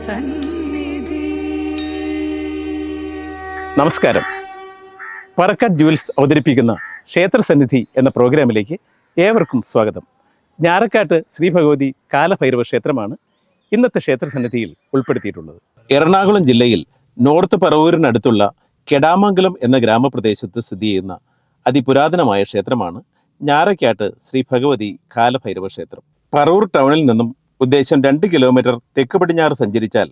ക്ഷേത്രസന്നിധി നമസ്കാരം. പറക്കാട് ജുവൽസ് അവതരിപ്പിക്കുന്ന ക്ഷേത്ര സന്നിധി എന്ന പ്രോഗ്രാമിലേക്ക് ഏവർക്കും സ്വാഗതം. ഞാറക്കാട്ട് ശ്രീ ഭഗവതി കാലഭൈരവ ക്ഷേത്രമാണ് ഇന്നത്തെ ക്ഷേത്ര സന്നിധിയിൽ ഉൾപ്പെടുത്തിയിട്ടുള്ളത്. എറണാകുളം ജില്ലയിൽ നോർത്ത് പറവൂരിനടുത്തുള്ള കെടാമംഗലം എന്ന ഗ്രാമപ്രദേശത്ത് സ്ഥിതി ചെയ്യുന്ന അതിപുരാതനമായ ക്ഷേത്രമാണ് ഞാറക്കാട്ട് ശ്രീ ഭഗവതി കാലഭൈരവ ക്ഷേത്രം. പറവൂർ ടൗണിൽ നിന്നും ഉദ്ദേശം രണ്ട് കിലോമീറ്റർ തെക്ക് പടിഞ്ഞാറ് സഞ്ചരിച്ചാൽ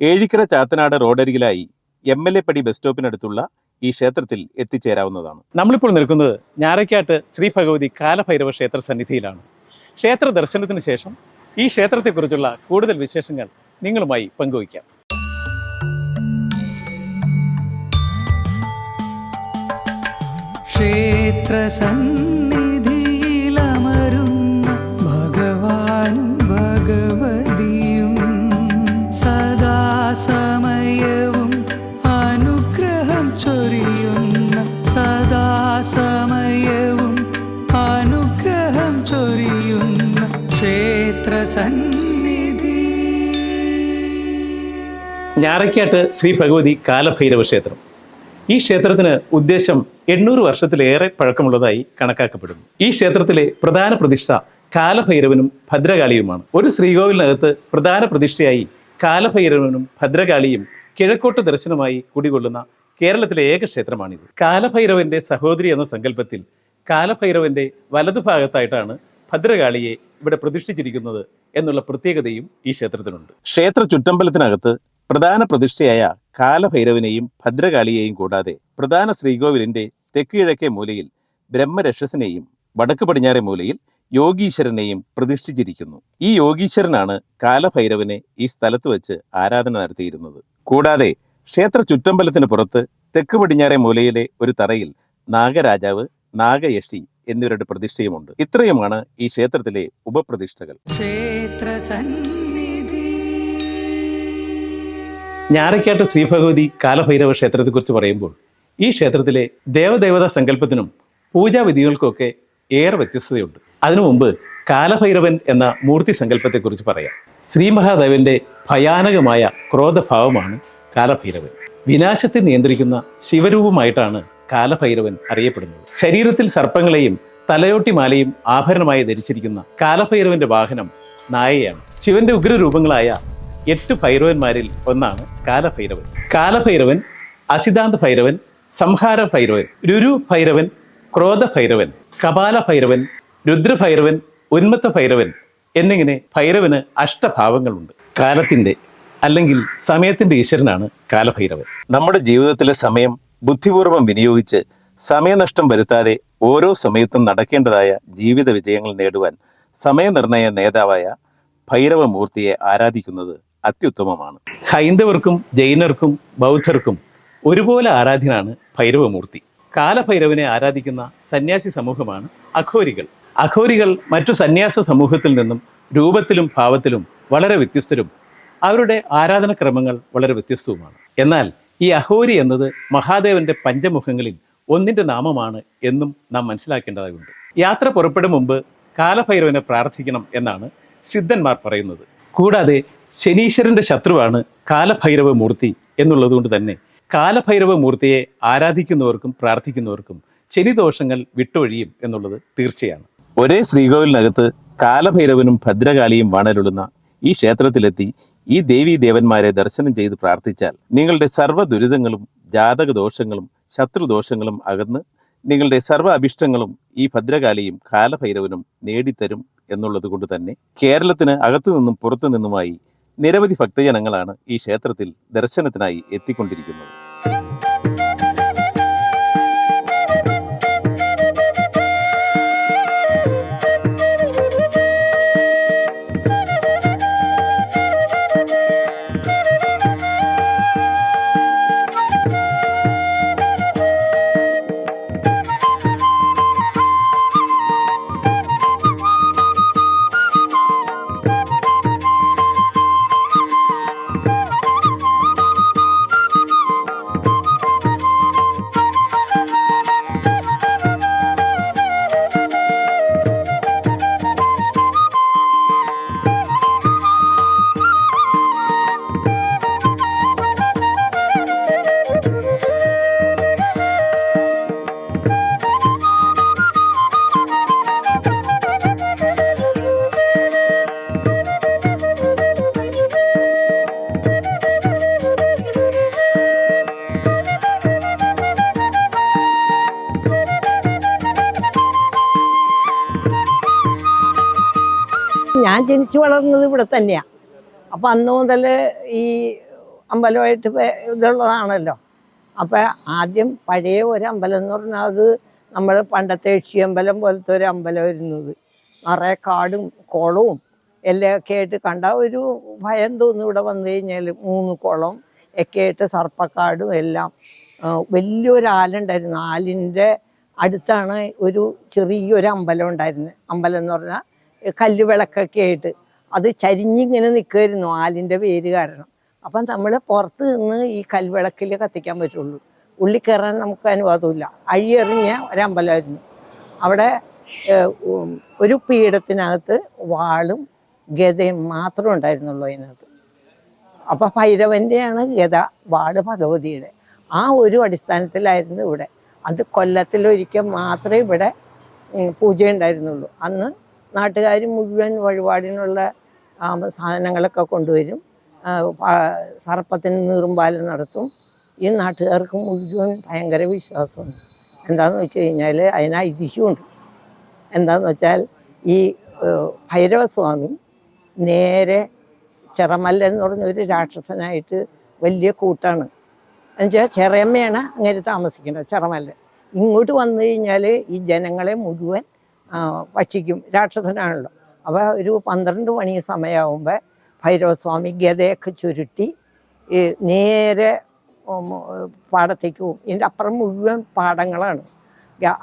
ഏഴിക്കര ചാത്തനാട് റോഡരികിലായി എം എൽ എ പടി ബസ് സ്റ്റോപ്പിനടുത്തുള്ള ഈ ക്ഷേത്രത്തിൽ എത്തിച്ചേരാവുന്നതാണ്. നമ്മളിപ്പോൾ നിൽക്കുന്നത് ഞാറയ്ക്കാട്ട് ശ്രീ ഭഗവതി കാലഭൈരവ ക്ഷേത്ര സന്നിധിയിലാണ്. ക്ഷേത്ര ദർശനത്തിന് ശേഷം ഈ ക്ഷേത്രത്തെക്കുറിച്ചുള്ള കൂടുതൽ വിശേഷങ്ങൾ നിങ്ങളുമായി പങ്കുവയ്ക്കാം. ക്ഷേത്രസന്നിധിയിലമരുന്ന ഭഗവതിയും സദാസമയവും അനുഗ്രഹം ചൊരിയുന്ന സദാസമയവും അനുഗ്രഹം ചൊരിയുന്ന ക്ഷേത്രസന്നിധി. ഞാറയ്ക്കാട്ട് ശ്രീ ഭഗവതി കാലഭൈരവ ക്ഷേത്രം. ഈ ക്ഷേത്രത്തിന് ഉദ്ദേശം എണ്ണൂറ് വർഷത്തിലേറെ പഴക്കമുള്ളതായി കണക്കാക്കപ്പെടുന്നു. ഈ ക്ഷേത്രത്തിലെ പ്രധാന പ്രതിഷ്ഠ കാലഭൈരവനും ഭദ്രകാളിയുമാണ്. ഒരു ശ്രീകോവിലിനകത്ത് പ്രധാന പ്രതിഷ്ഠയായി കാലഭൈരവനും ഭദ്രകാളിയും കിഴക്കോട്ട് ദർശനമായി കുടികൊള്ളുന്ന കേരളത്തിലെ ഏക ക്ഷേത്രമാണിത്. കാലഭൈരവന്റെ സഹോദരി എന്ന സങ്കല്പത്തിൽ കാലഭൈരവന്റെ വലതുഭാഗത്തായിട്ടാണ് ഭദ്രകാളിയെ ഇവിടെ പ്രതിഷ്ഠിച്ചിരിക്കുന്നത് എന്നുള്ള പ്രത്യേകതയും ഈ ക്ഷേത്രത്തിനുണ്ട്. ക്ഷേത്ര ചുറ്റമ്പലത്തിനകത്ത് പ്രധാന പ്രതിഷ്ഠയായ കാലഭൈരവനെയും ഭദ്രകാളിയെയും കൂടാതെ പ്രധാന ശ്രീകോവിലിന്റെ തെക്കുകിഴക്കേ മൂലയിൽ ബ്രഹ്മരക്ഷസിനെയും വടക്ക് പടിഞ്ഞാറേ മൂലയിൽ യോഗീശ്വരനെയും പ്രതിഷ്ഠിച്ചിരിക്കുന്നു. ഈ യോഗീശ്വരനാണ് കാലഭൈരവനെ ഈ സ്ഥലത്ത് വെച്ച് ആരാധന നടത്തിയിരുന്നത്. കൂടാതെ ക്ഷേത്ര ചുറ്റമ്പലത്തിന് പുറത്ത് തെക്ക് പടിഞ്ഞാറെ മൂലയിലെ ഒരു തറയിൽ നാഗരാജാവ് നാഗയക്ഷി എന്നിവരുടെ പ്രതിഷ്ഠയുമുണ്ട്. ഇത്രയുമാണ് ഈ ക്ഷേത്രത്തിലെ ഉപപ്രതിഷ്ഠകൾ. ഞാറയ്ക്കാട്ട് ശ്രീഭഗവതി കാലഭൈരവ ക്ഷേത്രത്തെക്കുറിച്ച് പറയുമ്പോൾ ഈ ക്ഷേത്രത്തിലെ ദേവദേവതാ സങ്കല്പത്തിനും പൂജാവിധികൾക്കൊക്കെ ഏറെ വ്യത്യസ്തതയുണ്ട്. അതിനു മുമ്പ് കാലഭൈരവൻ എന്ന മൂർത്തി സങ്കല്പത്തെക്കുറിച്ച് പറയാം. ശ്രീ മഹാദേവന്റെ ഭയാനകമായ ക്രോധഭാവമാണ് കാലഭൈരവൻ. വിനാശത്തെ നിയന്ത്രിക്കുന്ന ശിവരൂപമായിട്ടാണ് കാലഭൈരവൻ അറിയപ്പെടുന്നത്. ശരീരത്തിൽ സർപ്പങ്ങളെയും തലയോട്ടി മാലയും ആഭരണമായി ധരിച്ചിരിക്കുന്ന കാലഭൈരവന്റെ വാഹനം നായയാണ്. ശിവന്റെ ഉഗ്രരൂപങ്ങളായ എട്ട് ഭൈരവന്മാരിൽ ഒന്നാണ് കാലഭൈരവൻ. കാലഭൈരവൻ അസിതാന്ത ഭൈരവൻ സംഹാര ഭൈരവൻ രുരു ഭൈരവൻ ക്രോധ ഭൈരവൻ കപാല ഭൈരവൻ രുദ്രഭൈരവൻ ഉന്മത്ത ഭൈരവൻ എന്നിങ്ങനെ ഭൈരവന് അഷ്ടഭാവങ്ങളുണ്ട്. കാലത്തിന്റെ അല്ലെങ്കിൽ സമയത്തിന്റെ ഈശ്വരനാണ് കാലഭൈരവൻ. നമ്മുടെ ജീവിതത്തിലെ സമയം ബുദ്ധിപൂർവം വിനിയോഗിച്ച് സമയനഷ്ടം വരുത്താതെ ഓരോ സമയത്തും നടക്കേണ്ടതായ ജീവിത വിജയങ്ങൾ നേടുവാൻ സമയനിർണയ നേതാവായ ഭൈരവമൂർത്തിയെ ആരാധിക്കുന്നത് അത്യുത്തമമാണ്. ഹൈന്ദവർക്കും ജൈനർക്കും ബൗദ്ധർക്കും ഒരുപോലെ ആരാധ്യനാണ് ഭൈരവമൂർത്തി. കാലഭൈരവനെ ആരാധിക്കുന്ന സന്യാസി സമൂഹമാണ് അഘോരികൾ. അഘോരികൾ മറ്റു സന്യാസ സമൂഹത്തിൽ നിന്നും രൂപത്തിലും ഭാവത്തിലും വളരെ വ്യത്യസ്തരും. അവരുടെ ആരാധനക്രമങ്ങൾ വളരെ വ്യത്യസ്തവുമാണ്. എന്നാൽ ഈ അഹോരി എന്നത് മഹാദേവന്റെ പഞ്ചമുഖങ്ങളിൽ ഒന്നിന്റെ നാമമാണ് എന്നും നാം മനസ്സിലാക്കേണ്ടതായുണ്ട്. യാത്ര പുറപ്പെടും മുമ്പ് കാലഭൈരവനെ പ്രാർത്ഥിക്കണം എന്നാണ് സിദ്ധന്മാർ പറയുന്നത്. കൂടാതെ ശനീശ്വരന്റെ ശത്രുവാണ് കാലഭൈരവ മൂർത്തി എന്നുള്ളതുകൊണ്ട് തന്നെ കാലഭൈരവ മൂർത്തിയെ ആരാധിക്കുന്നവർക്കും പ്രാർത്ഥിക്കുന്നവർക്കും ശനിദോഷങ്ങൾ വിട്ടൊഴിയും എന്നുള്ളത് തീർച്ചയാണ്. ഒരേ ശ്രീകോവിലിനകത്ത് കാലഭൈരവനും ഭദ്രകാളിയും വാണരുളുന്ന ഈ ക്ഷേത്രത്തിലെത്തി ഈ ദേവീ ദേവന്മാരെ ദർശനം ചെയ്ത് പ്രാർത്ഥിച്ചാൽ നിങ്ങളുടെ സർവ ദുരിതങ്ങളും ജാതക ദോഷങ്ങളും ശത്രുദോഷങ്ങളും അകന്ന് നിങ്ങളുടെ സർവ അഭിഷ്ടങ്ങളും ഈ ഭദ്രകാലിയും കാലഭൈരവനും നേടിത്തരും എന്നുള്ളത് കൊണ്ട് തന്നെ കേരളത്തിന് അകത്തു നിന്നും പുറത്തു നിന്നുമായി നിരവധി ഭക്തജനങ്ങളാണ് ഈ ക്ഷേത്രത്തിൽ ദർശനത്തിനായി എത്തിക്കൊണ്ടിരിക്കുന്നത്. ജനിച്ചു വളർന്നത് ഇവിടെ തന്നെയാണ് അപ്പം അന്ന് മുതൽ ഈ അമ്പലമായിട്ട് ഇതുള്ളതാണല്ലോ. അപ്പം ആദ്യം പഴയ ഒരു അമ്പലം എന്ന് പറഞ്ഞാൽ അത് നമ്മൾ പണ്ടത്തെ അമ്പലം പോലത്തെ ഒരു അമ്പലം വരുന്നത് നിറയെ കാടും കുളവും എല്ലാം ഒക്കെ ആയിട്ട് കണ്ട ഒരു ഭയം തോന്നും ഇവിടെ വന്നു കഴിഞ്ഞാൽ മൂന്ന് കുളം ഒക്കെ ആയിട്ട് സർപ്പക്കാടും എല്ലാം. വലിയൊരു ആലുണ്ടായിരുന്നു ആലിന്റെ അടുത്താണ് ഒരു ചെറിയൊരു അമ്പലം ഉണ്ടായിരുന്നത് അമ്പലം എന്ന് പറഞ്ഞാൽ കല്ല് വിളക്കൊക്കെ ആയിട്ട്. അത് ചരിഞ്ഞിങ്ങനെ നിൽക്കുമായിരുന്നു ആലിന്റെ പേര് കാരണം. അപ്പം നമ്മൾ പുറത്ത് നിന്ന് ഈ കൽവിളക്കിൽ കത്തിക്കാൻ പറ്റുള്ളൂ. ഉള്ളിൽ കയറാൻ നമുക്ക് അനുവാദമില്ല. അഴിയെറിഞ്ഞ ഒരമ്പലമായിരുന്നു. അവിടെ ഒരു പീഠത്തിനകത്ത് വാളും ഗതയും മാത്രമേ ഉണ്ടായിരുന്നുള്ളൂ അതിനകത്ത്. അപ്പം ഭൈരവന്റെയാണ് ഗത വാൾ ഭഗവതിയുടെ. ആ ഒരു അടിസ്ഥാനത്തിലായിരുന്നു ഇവിടെ. അത് കൊല്ലത്തിലൊരിക്കൽ മാത്രമേ ഇവിടെ പൂജ ഉണ്ടായിരുന്നുള്ളൂ അന്ന് നാട്ടുകാർ മുഴുവൻ വഴിപാടിനുള്ള സാധനങ്ങളൊക്കെ കൊണ്ടുവരും. സർപ്പത്തിന് നീറുമ്പാലം നടത്തും. ഈ നാട്ടുകാർക്ക് മുഴുവൻ ഭയങ്കര വിശ്വാസമുണ്ട് എന്താണെന്ന് വെച്ച് കഴിഞ്ഞാൽ അതിന് ഐതിഹ്യമുണ്ട്. എന്താണെന്ന് വെച്ചാൽ ഈ ഭൈരവസ്വാമി നേരെ ചെറമല്ല എന്ന് പറഞ്ഞ ഒരു രാക്ഷസനായിട്ട് വലിയ കൂട്ടാണ്. എന്നുവെച്ചാൽ ചെറിയമ്മയാണ് അങ്ങനെ താമസിക്കുന്നത് ചെറമല്ല. ഇങ്ങോട്ട് വന്നു കഴിഞ്ഞാൽ ഈ ജനങ്ങളെ മുഴുവൻ ഭക്ഷിക്കും രാക്ഷസനാണല്ലോ. അപ്പോൾ ഒരു പന്ത്രണ്ട് മണി സമയമാകുമ്പോൾ ഭൈരവസ്വാമി ഗതയൊക്കെ ചുരുട്ടി നേരെ പാടത്തേക്ക് പോകും ഇതിന്റെ അപ്പുറം മുഴുവൻ പാടങ്ങളാണ്.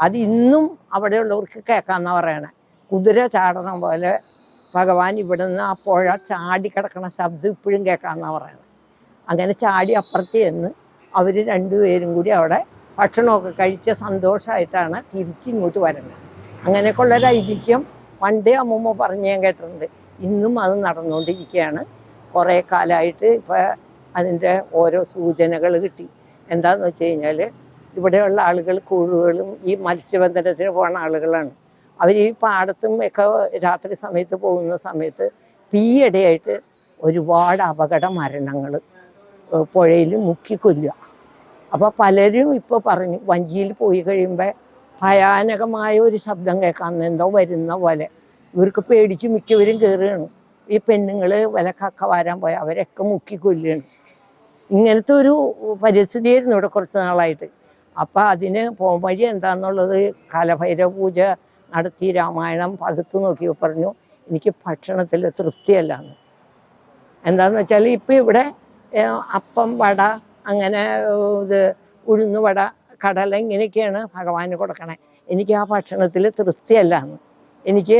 അത് ഇന്നും അവിടെയുള്ളവർക്ക് കേൾക്കാമെന്ന് പറയണേ. കുതിര ചാടണം പോലെ ഭഗവാൻ ഇവിടെ നിന്ന് ആ പുഴ ചാടി കിടക്കണ ശബ്ദം ഇപ്പോഴും കേൾക്കാമെന്നാണ് പറയണത് അങ്ങനെ ചാടി അപ്പുറത്ത് ചെന്ന് അവർ രണ്ടുപേരും കൂടി അവിടെ ഭക്ഷണമൊക്കെ കഴിച്ച് സന്തോഷമായിട്ടാണ് തിരിച്ചിങ്ങോട്ട് വരുന്നത്. അങ്ങനെയൊക്കെയുള്ള ഒരു ഐതിഹ്യം പണ്ടേ അമ്മൂമ്മ പറഞ്ഞു ഞാൻ കേട്ടിട്ടുണ്ട്. ഇന്നും അത് നടന്നുകൊണ്ടിരിക്കുകയാണ്. കുറേ കാലമായിട്ട് ഇപ്പോൾ അതിന്റെ ഓരോ സൂചനകൾ കിട്ടി. എന്താണെന്ന് വെച്ച് കഴിഞ്ഞാൽ ഇവിടെയുള്ള ആളുകൾ കൂടുതലും ഈ മത്സ്യബന്ധനത്തിന് പോകുന്ന ആളുകളാണ്. അവർ ഈ പാടത്തും ഒക്കെ രാത്രി സമയത്ത് പോകുന്ന സമയത്ത് തീയിടെയായിട്ട് ഒരുപാട് അപകട മരണങ്ങൾ പുഴയിൽ മുക്കിക്കൊല്ലുക. അപ്പോൾ പലരും ഇപ്പോൾ പറഞ്ഞു വഞ്ചിയിൽ പോയി കഴിയുമ്പോൾ ഭയാനകമായ ഒരു ശബ്ദം കേൾക്കാൻ എന്തോ വരുന്ന പോലെ. ഇവർക്ക് പേടിച്ച് മിക്കവരും കയറുകയാണ് ഈ പെണ്ണുങ്ങൾ വിലക്കൊക്ക വരാൻ പോയ അവരൊക്കെ മുക്കി കൊല്ലുകയാണ്. ഇങ്ങനത്തെ ഒരു പരിസ്ഥിതിയായിരുന്നു ഇവിടെ കുറച്ച് നാളായിട്ട്. അപ്പം അതിന് പോംവഴി എന്താണെന്നുള്ളത് കാലഭൈരവ പൂജ നടത്തി രാമായണം പകുത്തു നോക്കി പറഞ്ഞു. എനിക്ക് ഭക്ഷണത്തിൽ തൃപ്തിയല്ല എന്ന് എന്താന്ന് വെച്ചാൽ ഇപ്പം ഇവിടെ അപ്പം വട അങ്ങനെ ഇത് ഉഴുന്ന് വട കടല ഇങ്ങനെയൊക്കെയാണ് ഭഗവാന് കൊടുക്കണേ. എനിക്ക് ആ ഭക്ഷണത്തിൽ തൃപ്തിയല്ല എന്ന് എനിക്ക്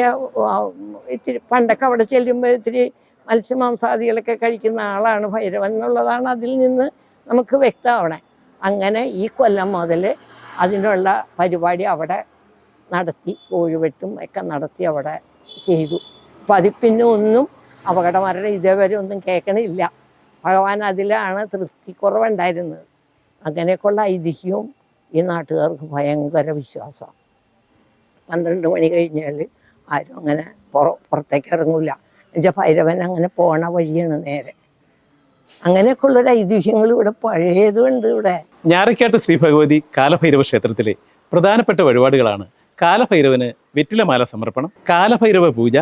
ഇത്തിരി പണ്ടൊക്കെ അവിടെ ചെല്ലുമ്പോൾ ഇത്തിരി മത്സ്യമാംസാദികളൊക്കെ കഴിക്കുന്ന ആളാണ് ഭൈരവൻ എന്നുള്ളതാണ് അതിൽ നിന്ന് നമുക്ക് വ്യക്തമാവണേ. അങ്ങനെ ഈ കൊല്ലം മുതൽ അതിനുള്ള പരിപാടി അവിടെ നടത്തി കോഴിവെട്ടും ഒക്കെ നടത്തി അവിടെ ചെയ്തു. അപ്പം അതിൽ പിന്നെ ഒന്നും അപകടമരണം ഇതേവരെ ഒന്നും കേൾക്കണില്ല. ഭഗവാൻ അതിലാണ് തൃപ്തി കുറവുണ്ടായിരുന്നത് അങ്ങനെയൊക്കെയുള്ള ഐതിഹ്യവും ഈ നാട്ടുകാർക്ക് ഭയങ്കര വിശ്വാസമാണ് പന്ത്രണ്ട് മണി കഴിഞ്ഞാൽ ആരും അങ്ങനെ പുറ പുറത്തേക്ക് ഇറങ്ങില്ല എന്നുവെച്ചാൽ ഭൈരവൻ അങ്ങനെ പോണ വഴിയാണ് നേരെ. അങ്ങനെയൊക്കെയുള്ളൊരു ഐതിഹ്യങ്ങൾ ഇവിടെ പഴയതുണ്ട് ഇവിടെ. ഞാറക്കാട്ട് ശ്രീ ഭഗവതി കാലഭൈരവ ക്ഷേത്രത്തിലെ പ്രധാനപ്പെട്ട വഴിപാടുകളാണ്. കാലഭൈരവന് വെറ്റിലമാല സമർപ്പണം കാലഭൈരവ പൂജ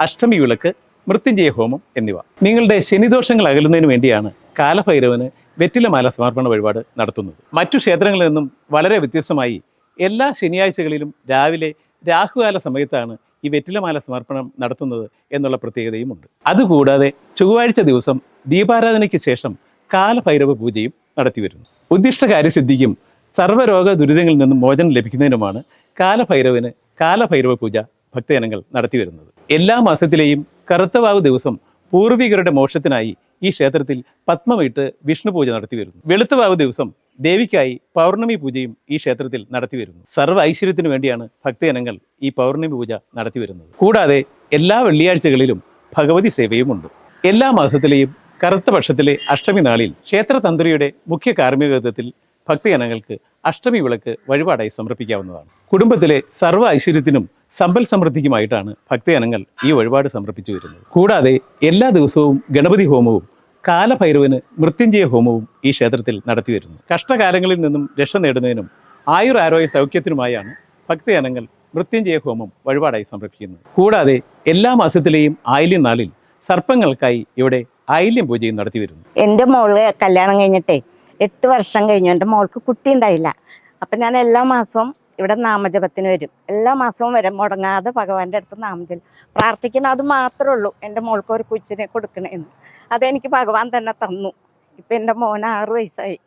അഷ്ടമി വിളക്ക് മൃത്യുഞ്ജയ ഹോമം എന്നിവ. നിങ്ങളുടെ ശനിദോഷങ്ങൾ അകലുന്നതിന് വേണ്ടിയാണ് കാലഭൈരവന് വെറ്റിലമാല സമർപ്പണ വഴിപാട് നടത്തുന്നത്. മറ്റു ക്ഷേത്രങ്ങളിൽ നിന്നും വളരെ വ്യത്യസ്തമായി എല്ലാ ശനിയാഴ്ചകളിലും രാവിലെ രാഹുകാല സമയത്താണ് ഈ വെറ്റിലമാല സമർപ്പണം നടത്തുന്നത് എന്നുള്ള പ്രത്യേകതയുമുണ്ട്. അതുകൂടാതെ ചൊവ്വാഴ്ച ദിവസം ദീപാരാധനയ്ക്ക് ശേഷം കാലഭൈരവ പൂജയും നടത്തിവരുന്നു ഉദ്ദിഷ്ട കാര്യസിദ്ധിക്കും സർവരോഗ ദുരിതങ്ങളിൽ നിന്നും മോചനം ലഭിക്കുന്നതിനുമാണ് കാലഭൈരവന് കാലഭൈരവ പൂജ ഭക്തജനങ്ങൾ നടത്തിവരുന്നത് എല്ലാ മാസത്തിലെയും കറുത്തവാവ് ദിവസം പൂർവികരുടെ മോക്ഷത്തിനായി ഈ ക്ഷേത്രത്തിൽ പത്മമിട്ട് വിഷ്ണു പൂജ നടത്തിവരുന്നു. വെളുത്തവാവ് ദിവസം ദേവിക്കായി പൗർണമി പൂജയും ഈ ക്ഷേത്രത്തിൽ നടത്തിവരുന്നു. സർവ ഐശ്വര്യത്തിനു വേണ്ടിയാണ് ഭക്തജനങ്ങൾ ഈ പൗർണമി പൂജ നടത്തിവരുന്നത്. കൂടാതെ എല്ലാ വെള്ളിയാഴ്ചകളിലും ഭഗവതി സേവയുമുണ്ട്. എല്ലാ മാസത്തിലെയും കറുത്ത പക്ഷത്തിലെ അഷ്ടമി നാളിൽ ക്ഷേത്ര തന്ത്രിയുടെ മുഖ്യ കാർമ്മികത്വത്തിൽ ഭക്തജനങ്ങൾക്ക് അഷ്ടമി വിളക്ക് വഴിപാടായി സമർപ്പിക്കാവുന്നതാണ്. കുടുംബത്തിലെ സർവ ഐശ്വര്യത്തിനും സമ്പൽ സമൃദ്ധിക്കുമായിട്ടാണ് ഭക്തജനങ്ങൾ ഈ വഴിപാട് സമർപ്പിച്ചു വരുന്നത്. കൂടാതെ എല്ലാ ദിവസവും ഗണപതി ഹോമവും കാലഭൈരവന് മൃത്യുഞ്ജയ ഹോമവും ഈ ക്ഷേത്രത്തിൽ നടത്തിവരുന്നു കഷ്ടകാലങ്ങളിൽ നിന്നും രക്ഷ നേടുന്നതിനും ആയുർ ആരോഗ്യ സൗഖ്യത്തിനുമായാണ് ഭക്തജനങ്ങൾ മൃത്യുഞ്ജയ ഹോമം വഴിപാടായി സമർപ്പിക്കുന്നത്. കൂടാതെ എല്ലാ മാസത്തിലെയും ആയില്യം നാളിൽ സർപ്പങ്ങൾക്കായി ഇവിടെ ആയില്യം പൂജയും നടത്തി വരുന്നു. എന്റെ മോൾ കല്യാണം കഴിഞ്ഞിട്ടേ എട്ട് വർഷം കഴിഞ്ഞു. എന്റെ മോൾക്ക് കുട്ടി ഉണ്ടായില്ല അപ്പം ഞാൻ എല്ലാ മാസവും ഇവിടെ നാമജപത്തിന് വരും. എല്ലാ മാസവും വരും. മുടങ്ങാതെ ഭഗവാന്റെ അടുത്ത് നാമജപം. പ്രാർത്ഥിക്കണം അത് മാത്രമേ ഉള്ളൂ. എന്റെ മോൾക്ക് ഒരു കൊച്ചിനെ കൊടുക്കണേന്ന് അതെനിക്ക് ഭഗവാൻ തന്നെ തന്നു. ഇപ്പം എന്റെ മോൻ ആറ് വയസ്സായി.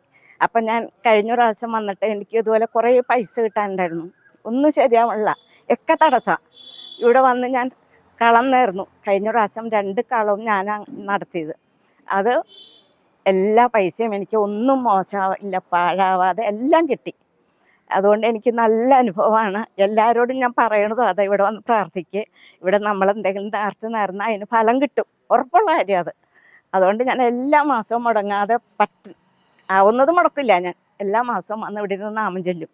അപ്പം ഞാൻ കഴിഞ്ഞ പ്രാവശ്യം വന്നിട്ട് എനിക്ക് ഇതുപോലെ കുറേ പൈസ കിട്ടാനുണ്ടായിരുന്നു. ഒന്നും ശരിയാവില്ല ഒക്കെ തടസ്സ. ഇവിടെ വന്ന് ഞാൻ കളം നേർന്നു. കഴിഞ്ഞ പ്രാവശ്യം രണ്ട് കളവും ഞാൻ നടത്തിയത്. അത് എല്ലാ പൈസയും എനിക്ക് ഒന്നും മോശമില്ല പാഴാവാതെ എല്ലാം കിട്ടി. അതുകൊണ്ട് എനിക്ക് നല്ല അനുഭവമാണ്. എല്ലാവരോടും ഞാൻ പറയണതും അതെ. ഇവിടെ വന്ന് പ്രാർത്ഥിക്കുക ഇവിടെ നമ്മൾ എന്തെങ്കിലും നേർച്ച നേർന്നാൽ അതിന് ഫലം കിട്ടും. ഉറപ്പുള്ള കാര്യം അത്. അതുകൊണ്ട് ഞാൻ എല്ലാ മാസവും മുടങ്ങാതെ പറ്റ ആവുന്നത് മുടക്കില്ല ഞാൻ. എല്ലാ മാസവും വന്ന് ഇവിടെ ഇരുന്ന് നാമം ചൊല്ലും.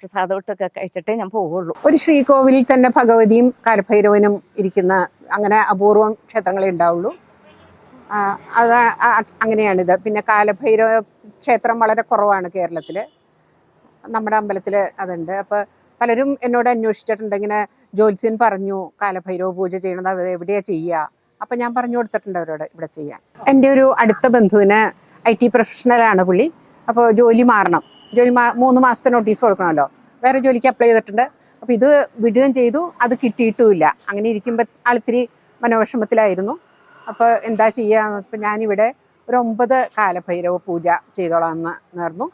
പ്രസാദോട്ടൊക്കെ കഴിച്ചിട്ടേ ഞാൻ പോവുള്ളൂ. ഒരു ശ്രീകോവിലിൽ തന്നെ ഭഗവതിയും കാലഭൈരവനും ഇരിക്കുന്ന അങ്ങനെ അപൂർവം ക്ഷേത്രങ്ങളെ ഉണ്ടാവുള്ളൂ. അതാ അങ്ങനെയാണിത്. പിന്നെ കാലഭൈരവ ക്ഷേത്രം വളരെ കുറവാണ് കേരളത്തിൽ നമ്മുടെ അമ്പലത്തിൽ അതുണ്ട്. അപ്പോൾ പലരും എന്നോട് അന്വേഷിച്ചിട്ടുണ്ട്. ഇങ്ങനെ ജ്യോത്സ്യൻ പറഞ്ഞു കാലഭൈരവ പൂജ ചെയ്യണത് അവർ എവിടെയാണ് ചെയ്യുക അപ്പം ഞാൻ പറഞ്ഞു കൊടുത്തിട്ടുണ്ട് അവരോട് ഇവിടെ ചെയ്യാൻ. എന്റെ ഒരു അടുത്ത ബന്ധുവിന് ഐ ടി പ്രൊഫഷണലാണ് പുള്ളി. അപ്പോൾ ജോലി മാറണം. ജോലി മാ മൂന്ന് മാസത്തെ നോട്ടീസ് കൊടുക്കണമല്ലോ. വേറെ ജോലിക്ക് അപ്ലൈ ചെയ്തിട്ടുണ്ട്. അപ്പോൾ ഇത് വിടുകയും ചെയ്തു. അത് കിട്ടിയിട്ടുമില്ല. അങ്ങനെ ഇരിക്കുമ്പോൾ ആളിത്തിരി മനോവിഷമത്തിലായിരുന്നു. അപ്പോൾ എന്താ ചെയ്യുക ഇപ്പം ഞാനിവിടെ ഒരു ഒമ്പത് കാലഭൈരവ പൂജ ചെയ്തോളാം എന്ന് നേർന്നു.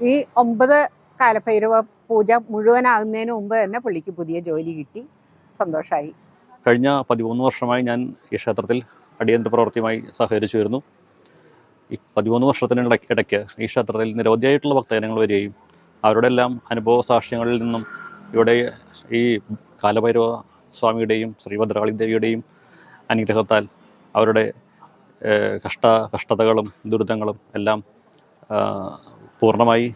ഈ ഒമ്പത് കാലഭൈരവ പൂജ മുഴുവനാകുന്നതിന് മുമ്പ് തന്നെ പുള്ളിക്ക് പുതിയ ജോലി കിട്ടി. സന്തോഷമായി കഴിഞ്ഞ പതിമൂന്ന് വർഷമായി ഞാൻ ഈ ക്ഷേത്രത്തിൽ അടിയന്തര പ്രവൃത്തിയുമായി സഹകരിച്ചു വരുന്നു ഈ പതിമൂന്ന് വർഷത്തിനിടയ്ക്ക് ഇടയ്ക്ക് ഈ ക്ഷേത്രത്തിൽ നിരവധിയായിട്ടുള്ള ഭക്തജനങ്ങൾ വരികയും അവരുടെ എല്ലാം അനുഭവ സാക്ഷ്യങ്ങളിൽ നിന്നും ഇവിടെ ഈ കാലഭൈരവ സ്വാമിയുടെയും ശ്രീഭദ്രകാളി ദേവിയുടെയും അനുഗ്രഹത്താൽ അവരുടെ കഷ്ട കഷ്ടതകളും ദുരിതങ്ങളും എല്ലാം പൂർണമായി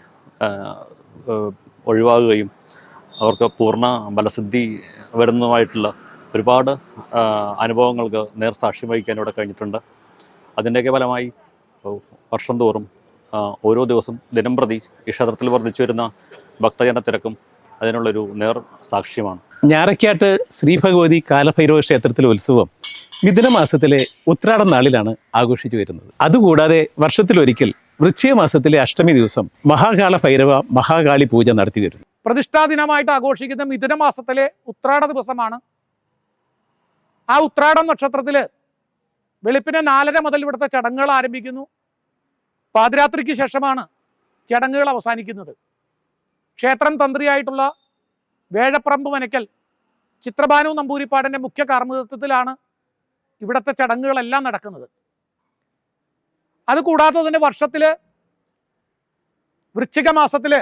ഒഴിവാകുകയും അവർക്ക് പൂർണ ബലസിദ്ധി വരുന്നതുമായിട്ടുള്ള ഒരുപാട് അനുഭവങ്ങൾക്ക് നേർ സാക്ഷ്യം വഹിക്കാൻ ഇവിടെ കഴിഞ്ഞിട്ടുണ്ട്. അതിന്റെയൊക്കെ ഫലമായി വർഷം തോറും ഓരോ ദിവസം ദിനം പ്രതി ഈ ക്ഷേത്രത്തിൽ വർദ്ധിച്ചു വരുന്ന ഭക്തജന തിരക്കും അതിനുള്ളൊരു നേർ സാക്ഷ്യമാണ്. ഞാറയ്ക്കാട്ട് ശ്രീ ഭഗവതി കാലഭൈരവ ക്ഷേത്രത്തിലെ ഉത്സവം മിഥുന മാസത്തിലെ ഉത്രാടം നാളിലാണ് ആഘോഷിച്ചു വരുന്നത്. അതുകൂടാതെ വർഷത്തിലൊരിക്കൽ വൃശ്ചിക മാസത്തിലെ അഷ്ടമി ദിവസം മഹാകാല ഭൈരവ മഹാകാളി പൂജ നടത്തി വരുന്നു. പ്രതിഷ്ഠാ ദിനമായിട്ട് ആഘോഷിക്കുന്ന മിഥുന മാസത്തിലെ ഉത്രാട ദിവസമാണ്. ആ ഉത്രാടം നക്ഷത്രത്തിൽ വെളുപ്പിന് നാലര മുതൽ ഇവിടുത്തെ ചടങ്ങുകൾ ആരംഭിക്കുന്നു. പാതിരാത്രിക്ക് ശേഷമാണ് ചടങ്ങുകൾ അവസാനിക്കുന്നത്. ക്ഷേത്രം തന്ത്രിയായിട്ടുള്ള വേഴപ്രമ്പ് മനക്കൽ ചിത്രഭാനു നമ്പൂരിപ്പാടിന്റെ മുഖ്യ കാർമ്മികത്വത്തിലാണ് ഇവിടുത്തെ ചടങ്ങുകളെല്ലാം നടക്കുന്നത്. അത് കൂടാതെ തന്നെ വർഷത്തിൽ വൃശ്ചിക മാസത്തിൽ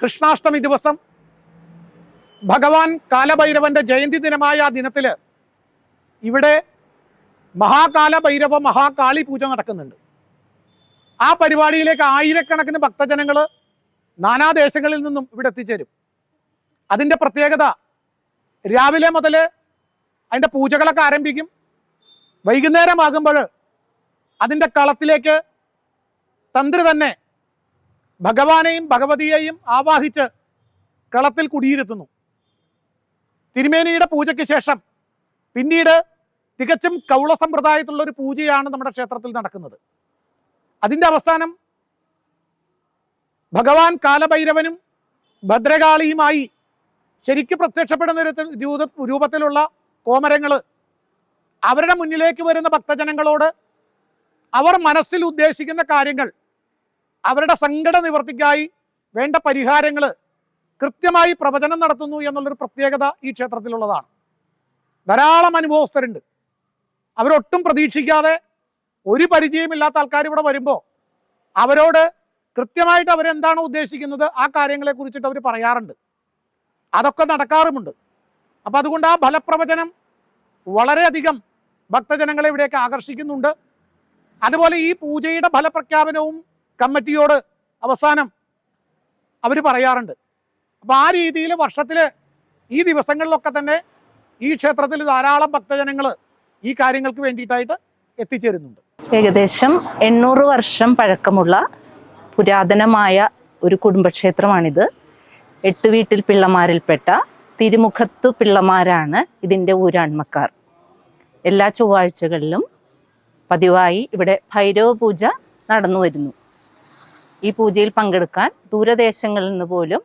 കൃഷ്ണാഷ്ടമി ദിവസം ഭഗവാൻ കാലഭൈരവന്റെ ജയന്തി ദിനമായ ആ ദിനത്തിൽ ഇവിടെ മഹാകാല ഭൈരവ മഹാകാളി പൂജ നടക്കുന്നുണ്ട്. ആ പരിപാടിയിലേക്ക് ആയിരക്കണക്കിന് ഭക്തജനങ്ങൾ നാനാദേശങ്ങളിൽ നിന്നും ഇവിടെ എത്തിച്ചേരും. അതിന്റെ പ്രത്യേകത രാവിലെ മുതൽ അതിന്റെ പൂജകളൊക്കെ ആരംഭിക്കും. വൈകുന്നേരമാകുമ്പോൾ അതിന്റെ കളത്തിലേക്ക് തന്ത്രി തന്നെ ഭഗവാനെയും ഭഗവതിയെയും ആവാഹിച്ച് കളത്തിൽ കുടിയിരുത്തുന്നു. തിരുമേനിയുടെ പൂജയ്ക്ക് ശേഷം പിന്നീട് തികച്ചും കൗള സമ്പ്രദായത്തിലുള്ള ഒരു പൂജയാണ് നമ്മുടെ ക്ഷേത്രത്തിൽ നടക്കുന്നത്. അതിന്റെ അവസാനം ഭഗവാൻ കാലഭൈരവനും ഭദ്രകാളിയുമായി ശരിക്ക് പ്രത്യക്ഷപ്പെടുന്ന രൂപത്തിലുള്ള കോമരങ്ങൾ അവരുടെ മുന്നിലേക്ക് വരുന്ന ഭക്തജനങ്ങളോട് അവർ മനസ്സിൽ ഉദ്ദേശിക്കുന്ന കാര്യങ്ങൾ അവരുടെ സങ്കട നിവർത്തിക്കായി വേണ്ട പരിഹാരങ്ങൾ കൃത്യമായി പ്രവചനം നടത്തുന്നു എന്നുള്ളൊരു പ്രത്യേകത ഈ ക്ഷേത്രത്തിലുള്ളതാണ്. ധാരാളം അനുഭവസ്ഥരുണ്ട്. അവരൊട്ടും പ്രതീക്ഷിക്കാതെ ഒരു പരിചയമില്ലാത്ത ആൾക്കാർ ഇവിടെ വരുമ്പോൾ അവരോട് കൃത്യമായിട്ട് അവരെന്താണോ ഉദ്ദേശിക്കുന്നത് ആ കാര്യങ്ങളെ കുറിച്ചിട്ട് അവർ പറയാറുണ്ട്. അതൊക്കെ നടക്കാറുമുണ്ട്. അപ്പം അതുകൊണ്ട് ആ ഫലപ്രവചനം വളരെയധികം ഭക്തജനങ്ങളെ ഇവിടേക്ക് ആകർഷിക്കുന്നുണ്ട്. അതുപോലെ ഈ പൂജയുടെ ഫലപ്രഖ്യാപനവും കമ്മിറ്റിയോട് അവസാനം അവർ പറയാറുണ്ട്. അപ്പോൾ ആ രീതിയിൽ വർഷത്തിൽ ഈ ദിവസങ്ങളിലൊക്കെ തന്നെ ഈ ക്ഷേത്രത്തിൽ ധാരാളം ഭക്തജനങ്ങൾ ഈ കാര്യങ്ങൾക്ക് വേണ്ടിയിട്ടായിട്ട് എത്തിച്ചേരുന്നുണ്ട്. ഏകദേശം എണ്ണൂറ് വർഷം പഴക്കമുള്ള പുരാതനമായ ഒരു കുടുംബക്ഷേത്രമാണിത്. എട്ട് വീട്ടിൽ പിള്ളമാരിൽപ്പെട്ട തിരുമുഖത്തു പിള്ളമാരാണ് ഇതിന്റെ ഊരാൺമക്കാർ. എല്ലാ ചൊവ്വാഴ്ചകളിലും പതിവായി ഇവിടെ ഭൈരവ പൂജ നടന്നു വരുന്നു. ഈ പൂജയിൽ പങ്കെടുക്കാൻ ദൂരദേശങ്ങളിൽ നിന്ന് പോലും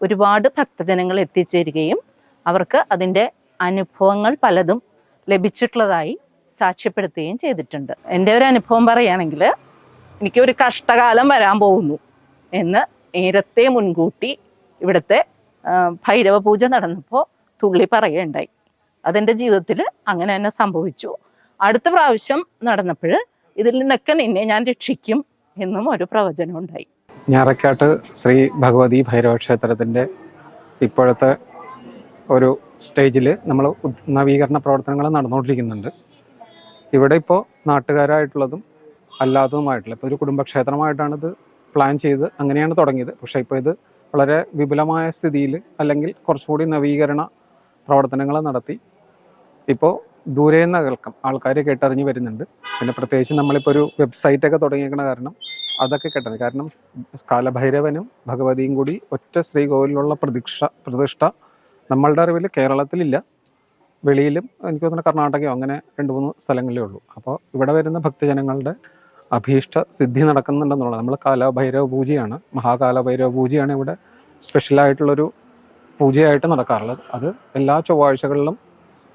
ഒരുപാട് ഭക്തജനങ്ങൾ എത്തിച്ചേരുകയും അവർക്ക് അതിന്റെ അനുഭവങ്ങൾ പലതും ലഭിച്ചിട്ടുള്ളതായി സാക്ഷ്യപ്പെടുത്തുകയും ചെയ്തിട്ടുണ്ട്. എന്റെ ഒരു അനുഭവം പറയുകയാണെങ്കിൽ എനിക്കൊരു കഷ്ടകാലം വരാൻ പോകുന്നു എന്ന് നേരത്തെ മുൻകൂട്ടി ഇവിടുത്തെ ഭൈരവ പൂജ നടന്നപ്പോൾ തുള്ളി പറയുകയുണ്ടായി. അതെന്റെ ജീവിതത്തിൽ അങ്ങനെ തന്നെ സംഭവിച്ചു. അടുത്ത പ്രാവശ്യം നടന്നപ്പോൾ ഇതിൽ നിന്നൊക്കെ നിന്നെ ഞാൻ രക്ഷിക്കും എന്നും ഒരു പ്രവചനം ഉണ്ടായി. ഞാറക്കാട്ട് ശ്രീ ഭഗവതി ഭൈരവ ക്ഷേത്രത്തിന്റെ ഇപ്പോഴത്തെ ഒരു സ്റ്റേജിൽ നമ്മൾ നവീകരണ പ്രവർത്തനങ്ങൾ നടന്നുകൊണ്ടിരിക്കുന്നുണ്ട്. ഇവിടെ ഇപ്പോൾ നാട്ടുകാരായിട്ടുള്ളതും അല്ലാത്തതുമായിട്ടുള്ള ഇപ്പോൾ ഒരു കുടുംബക്ഷേത്രമായിട്ടാണ് ഇത് പ്ലാൻ ചെയ്ത് അങ്ങനെയാണ് തുടങ്ങിയത്. പക്ഷേ ഇപ്പോൾ ഇത് വളരെ വിപുലമായ സ്ഥിതിയിൽ അല്ലെങ്കിൽ കുറച്ചുകൂടി നവീകരണ പ്രവർത്തനങ്ങൾ നടത്തി. ഇപ്പോൾ ദൂരെ നിന്ന് കേൾക്കാം. ആൾക്കാർ കേട്ടറിഞ്ഞ് വരുന്നുണ്ട്. പിന്നെ പ്രത്യേകിച്ച് നമ്മളിപ്പോൾ ഒരു വെബ്സൈറ്റൊക്കെ തുടങ്ങിയേക്കണ കാരണം അതൊക്കെ കേട്ടത് കാരണം കാലഭൈരവനും ഭഗവതിയും കൂടി ഒറ്റ ശ്രീകോവിലുള്ള പ്രതീക്ഷ പ്രതിഷ്ഠ നമ്മളുടെ അറിവിൽ കേരളത്തിലില്ല. വെളിയിലും എനിക്ക് തോന്നുന്നു കർണാടകയോ അങ്ങനെ രണ്ട് മൂന്ന് സ്ഥലങ്ങളിലേ ഉള്ളൂ. അപ്പോൾ ഇവിടെ വരുന്ന ഭക്തജനങ്ങളുടെ അഭീഷ്ട സിദ്ധി നടക്കുന്നുണ്ടെന്നുള്ളത് നമ്മൾ കാലഭൈരവ പൂജയാണ്. മഹാകാലഭൈരവ പൂജയാണ് ഇവിടെ സ്പെഷ്യലായിട്ടുള്ളൊരു പൂജയായിട്ട് നടക്കാറുള്ളത്. അത് എല്ലാ ചൊവ്വാഴ്ചകളിലും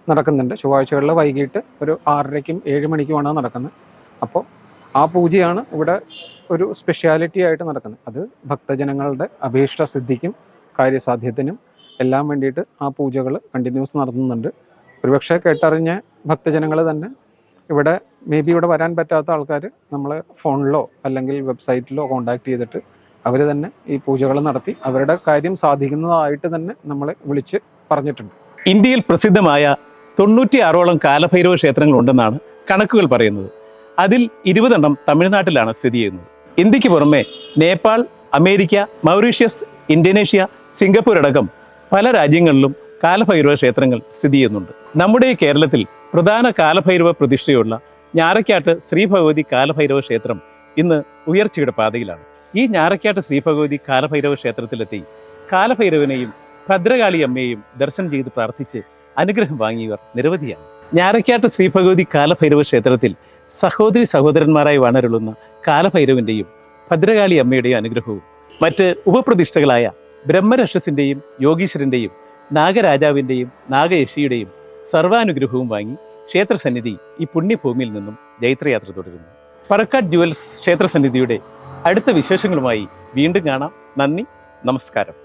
നടക്കുന്നുണ്ട്. ചൊവ്വാഴ്ചകളിൽ വൈകിട്ട് ഒരു ആറരയ്ക്കും ഏഴ് മണിക്കുമാണ് നടക്കുന്നത്. അപ്പോൾ ആ പൂജയാണ് ഇവിടെ ഒരു സ്പെഷ്യാലിറ്റി ആയിട്ട് നടക്കുന്നത്. അത് ഭക്തജനങ്ങളുടെ അഭീഷ്ട സിദ്ധിക്കും കാര്യസാധ്യത്തിനും എല്ലാം വേണ്ടിയിട്ട് ആ പൂജകൾ കണ്ടിന്യൂസ് നടത്തുന്നുണ്ട്. ഒരുപക്ഷെ കേട്ടറിഞ്ഞ ഭക്തജനങ്ങൾ തന്നെ ഇവിടെ മേ ബി ഇവിടെ വരാൻ പറ്റാത്ത ആൾക്കാർ നമ്മൾ ഫോണിലോ അല്ലെങ്കിൽ വെബ്സൈറ്റിലോ കോണ്ടാക്ട് ചെയ്തിട്ട് അവർ തന്നെ ഈ പൂജകൾ നടത്തി അവരുടെ കാര്യം സാധിക്കുന്നതായിട്ട് തന്നെ നമ്മളെ വിളിച്ച് പറഞ്ഞിട്ടുണ്ട്. ഇന്ത്യയിൽ പ്രസിദ്ധമായ തൊണ്ണൂറ്റിയാറോളം കാലഭൈരവ ക്ഷേത്രങ്ങൾ ഉണ്ടെന്നാണ് കണക്കുകൾ പറയുന്നത്. അതിൽ ഇരുപതെണ്ണം തമിഴ്നാട്ടിലാണ് സ്ഥിതി ചെയ്യുന്നത്. ഇന്ത്യയ്ക്ക് പുറമെ Nepal America Mauritius Indonesia Singapore അടക്കം പല രാജ്യങ്ങളിലും കാലഭൈരവ ക്ഷേത്രങ്ങൾ സ്ഥിതി ചെയ്യുന്നുണ്ട്. നമ്മുടെ ഈ കേരളത്തിൽ പ്രധാന കാലഭൈരവ പ്രതിഷ്ഠയുള്ള ഞാറയ്ക്കാട്ട് ശ്രീഭഗവതി കാലഭൈരവ ക്ഷേത്രം ഇന്ന് ഉയർച്ചയുടെ പാതയിലാണ്. ഈ ഞാറയ്ക്കാട്ട് ശ്രീഭഗവതി കാലഭൈരവ ക്ഷേത്രത്തിലെത്തി കാലഭൈരവനെയും ഭദ്രകാളിയമ്മയെയും ദർശനം ചെയ്ത് പ്രാർത്ഥിച്ച് അനുഗ്രഹം വാങ്ങിയവർ നിരവധിയാണ്. ഞാറക്കാട്ട് ശ്രീഭഗവതി കാലഭൈരവ ക്ഷേത്രത്തിൽ സഹോദരി സഹോദരന്മാരായി വണരുളുന്ന കാലഭൈരവന്റെയും ഭദ്രകാളി അമ്മയുടെയും അനുഗ്രഹവും മറ്റ് ഉപപ്രതിഷ്ഠകളായ ബ്രഹ്മരക്ഷസിന്റെയും യോഗീശ്വരന്റെയും നാഗരാജാവിന്റെയും നാഗയശിയുടെയും സർവാനുഗ്രഹവും വാങ്ങി ക്ഷേത്രസന്നിധി ഈ പുണ്യഭൂമിയിൽ നിന്നും ജൈത്രയാത്ര തുടരുന്നു. പറക്കാട് ജുവൽസ് ക്ഷേത്രസന്നിധിയുടെ അടുത്ത വിശേഷങ്ങളുമായി വീണ്ടും കാണാം. നന്ദി നമസ്കാരം.